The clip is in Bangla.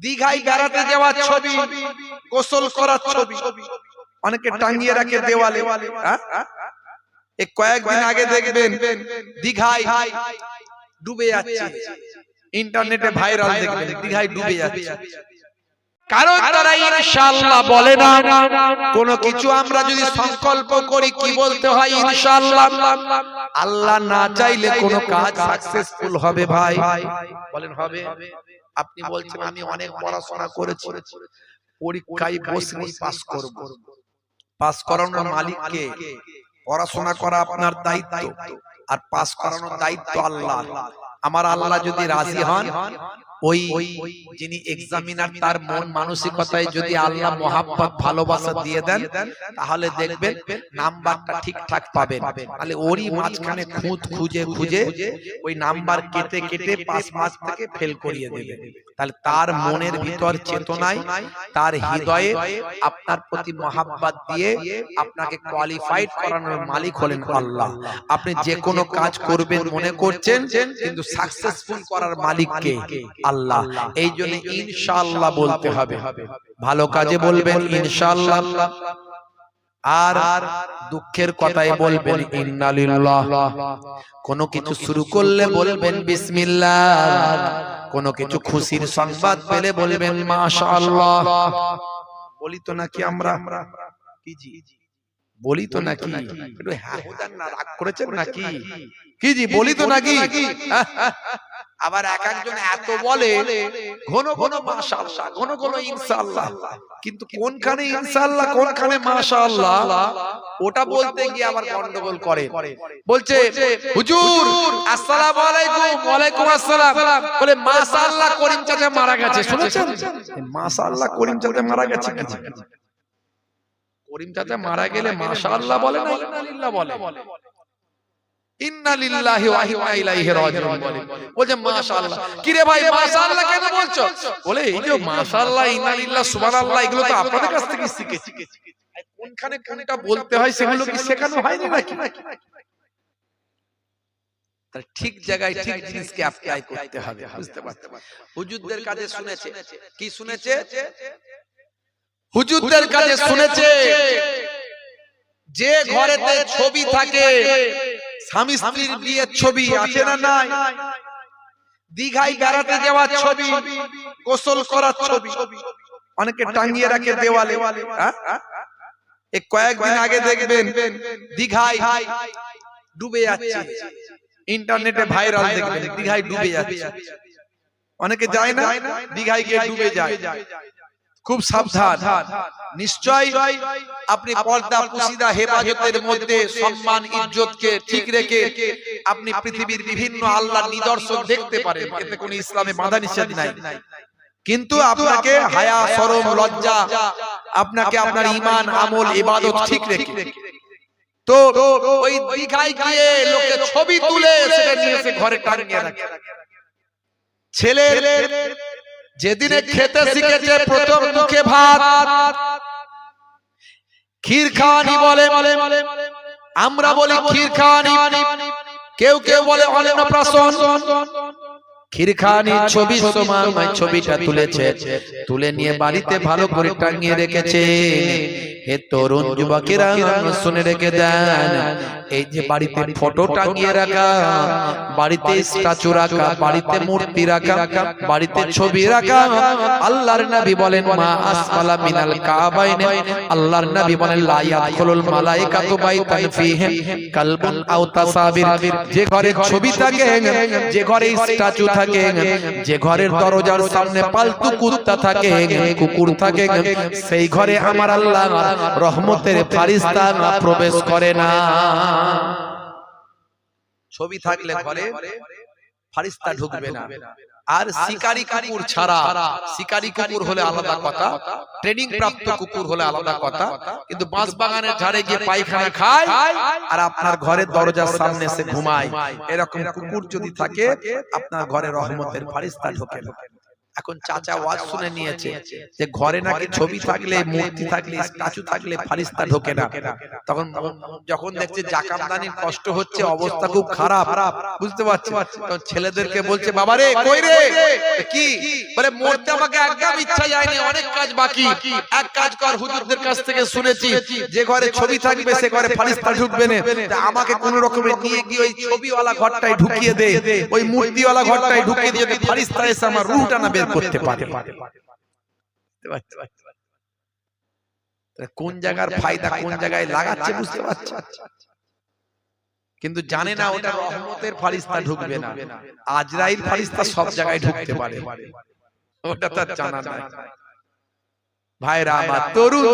দীঘায় বেড়াতে যাওয়ার ছবি গোসল করার ছবি অনেকে টাঙিয়ে রাখে দেওয়ালে হ্যাঁ? এই কয়েকদিন আগে দেখবেন দীঘায় ডুবে যাচ্ছে। ইন্টারনেটে ভাইরাল দেখবেন দীঘায় ডুবে যাচ্ছে। কারণ তারা ইনশাআল্লাহ বলে না কোন কিছু আমরা যদি সংকল্প করি কি বলতে হয় ইনশাআল্লাহ? আল্লাহ না চাইলে কোন কাজ সাকসেসফুল হবে ভাই। বলেন হবে। আপনি বলছেন আমি অনেক পড়াশোনা করেছি। পরীক্ষায় বসে পাস করব। পাস করানোর মালিককে পড়াশোনা করা আপনার দায়িত্ব। আর পাস করানোর দায়িত্ব আল্লাহ আমার আল্লাহ যদি রাজি হন ওই যিনি এক্সামিনার তার মন মানসিকতায় যদি আল্লাহ মোহাব্বত ভালোবাসা দিয়ে দেন তাহলে দেখবেন নাম্বারটা ঠিকঠাক পাবেন। তাহলে ওরই মাঝখানে খুঁত খুঁজে খুঁজে ওই নাম্বার কেটে কেটে পাঁচ মাস থেকে ফেল করিয়ে দেবে। তাহলে তার মনের ভিতর চেতনায় তার হৃদয়ে আপনার প্রতি মহাব্বাত দিয়ে আপনাকে কোয়ালিফাইড করানোর মালিক হলেন আল্লাহ। আপনি যে কোনো কাজ করবেন মনে করছেন কিন্তু সাকসেসফুল করার মালিক কে আল্লাহ এই জন্য ইনশাআল্লাহ বলতে হবে। ভালো কাজে বলবেন ইনশাআল্লাহ। আর দুঃখের কথাই বলবেন ইন্নালিল্লাহ। কোনো কিছু শুরু করলে বলবেন বিসমিল্লাহ। কোনো কিছু খুশির সংবাদ পেলে বলবেন মাশাআল্লাহ। বলি তো নাকি আমরা? কি জি? বলি তো নাকি? একটু না রাগ করেছেন নাকি? কি জি বলি তো নাকি? আবার এক একজন এত বলে ঘন ঘন মাশাআল্লাহ ঘন ঘন ইনশাআল্লাহ। কিন্তু কোনখানে ইনশাআল্লাহ কোনখানে মাশাআল্লাহ ওটা বলতে গিয়ে আবার গন্ডগোল করে বলছে হুজুর আসসালামু আলাইকুম ওয়া আলাইকুম আসসালাম। বলে মাশাআল্লাহ করিম চাচা মারা গেছে। শুনেছেন? মাশাআল্লাহ করিম চাচা মারা গেছে করিম চাচা মারা গেলে মাশাআল্লাহ বলে না ইন্নালিল্লাহ বলে। ইন্না লিল্লাহি ওয়া ইন্না ইলাইহি রাজিউন বলে। মাশাআল্লাহ। কি রে ভাই মাশাআল্লাহ কেন বলছো? বলে এই যে মাশাআল্লাহ ইন্না লিল্লাহ সুবহানাল্লাহ এগুলো তো আপনাদের কাছ থেকে শিখেছি। কোনখানে কোনটা বলতে হয় সেগুলো কি শেখানো হয়নি নাকি? তাহলে ঠিক জায়গায় ঠিক জিনিসকে অ্যাপ্লাই করতে হবে বুঝতে পারতে হুজুরদের কাছে শুনেছে। কি শুনেছে? হুজুরদের কাছে শুনেছে যে ঘরেতে ছবি থাকে স্বামী স্ত্রীর বিয়ের ছবি আছে না নাই দীঘায় বেড়াতে যাওয়ার ছবি গোসল করার ছবি অনেকে টাঙিয়ে রাখে দেওয়ালে হ্যাঁ? কয়েকদিন আগে দেখবেন দীঘায় ডুবে যাচ্ছে। ইন্টারনেটে ভাইরাল দেখবেন দীঘায় ডুবে যাচ্ছে। অনেকে যায় না দীঘায় গিয়ে ডুবে যায়। খুব সাবধান। নিশ্চয় আপনি পর্দা পুশিদা হেফাজতের মধ্যে সম্মান ইজ্জতকে ঠিক রেখে আপনি পৃথিবীর বিভিন্ন আল্লাহর নিদর্শন দেখতে পারেন। এতে কোনো ইসলামে বাধা নিষেধ নাই। কিন্তু আপনাকে হায়া শরম লজ্জা আপনাকে আপনার ইমান আমল ইবাদত ঠিক রেখে। তো ওই দীঘায় গিয়ে লোকে ছবি তুলে সেটা নিয়ে এসে ঘরে টাঙিয়ে রাখে। ছেলে যেদিনে খেতে শিখেছে প্রথম মুখে ভাত। ক্ষীর খাওয়ানি বলে। আমরা বলি ক্ষীর খাওয়ানি। কেউ কেউ বলে অন্নপ্রাশন। ক্ষীর ছবি সময় ছবিটা তুলেছে। তুলে নিয়ে বাড়িতে ভালো করে টাঙিয়ে রেখেছে। হে তরুণ যুবকেরা শুনে রেখে দেন এই যে বাড়িতে ফটো টাঙিয়ে রাখা বাড়িতে স্ট্যাচু রাখা বাড়িতে মূর্তি রাখা বাড়িতে ছবি রাখা। আল্লাহর নবী বলেন মা আসফালা মিনাল কাবাইনে। আল্লাহর নবী বলেন লা ইয়াদখুলুল মালাইকাতু বাইতান ফিহি কালবুন আও তাসাবির। যে ঘরে ছবি থাকে যে ঘরে স্ট্যাচু থাকে যে ঘরের দরজার সামনে পালতু কুত্তা থাকে কুকুর থাকে সেই ঘরে আমার আল্লাহ রহমতের ফারিস্তা প্রবেশ করে না। ছবি থাকলে ঘরে ফারিস্তা ঢুকবে না। আর শিকারি কুকুর ছাড়া শিকারি কুকুর হলে আলাদা কথা। ট্রেনিং প্রাপ্ত কুকুর হলে আলাদা কথা। কিন্তু বাঁশ বাগানের ঝাড়ে গিয়ে পায়খানা খায় আর আপনার ঘরের দরজার সামনে এসে ঘুমায়। এরকম কুকুর যদি থাকে আপনার ঘরে রহমতের ফারিস্তা ঢোকে না। এখন চাচা ওয়াজ শুনে নিয়েছে যে ঘরে নাকি ছবি থাকলে মূর্তি থাকলে স্ট্যাচু থাকলে ফারিস্তা ঢোকে না। তখন যখন দেখছে জাকামদানির কষ্ট হচ্ছে অবস্থা খুব খারাপ। বুঝতে পারছি। তখন ছেলেদেরকে বলছে বাবা রে? কই রে? কি? বলে মরতে আমাকে একদম ইচ্ছা যায়নি অনেক কাজ বাকি। এক কাজ কর হুজুরদের কাছ থেকে শুনেছি যে ঘরে ছবি থাকবে সে ঘরে ফারিস্তা ঢুকবে না। তা আমাকে কোন রকমের নিয়ে গিয়ে ওই ছবিওয়ালা ঘরটায় ঢুকিয়ে দে ওই মূর্তিওয়ালা ঘরটায় ঢুকিয়ে দিয়ে ফারিস্তা এসে আমার রুহটা না বের করতে পারে। কোন জায়গার ফায়দা কোন জায়গায় লাগাচ্ছে বুঝতে পারছে। কিন্তু জানে না ওটা রহমতের ফারিস্তা ঢুকবে না। আজরাইল ফারিস্তা সব জায়গায় ঢুকতে পারে। ওটা তার জানা নাই। ভাইরা আমার তরুণ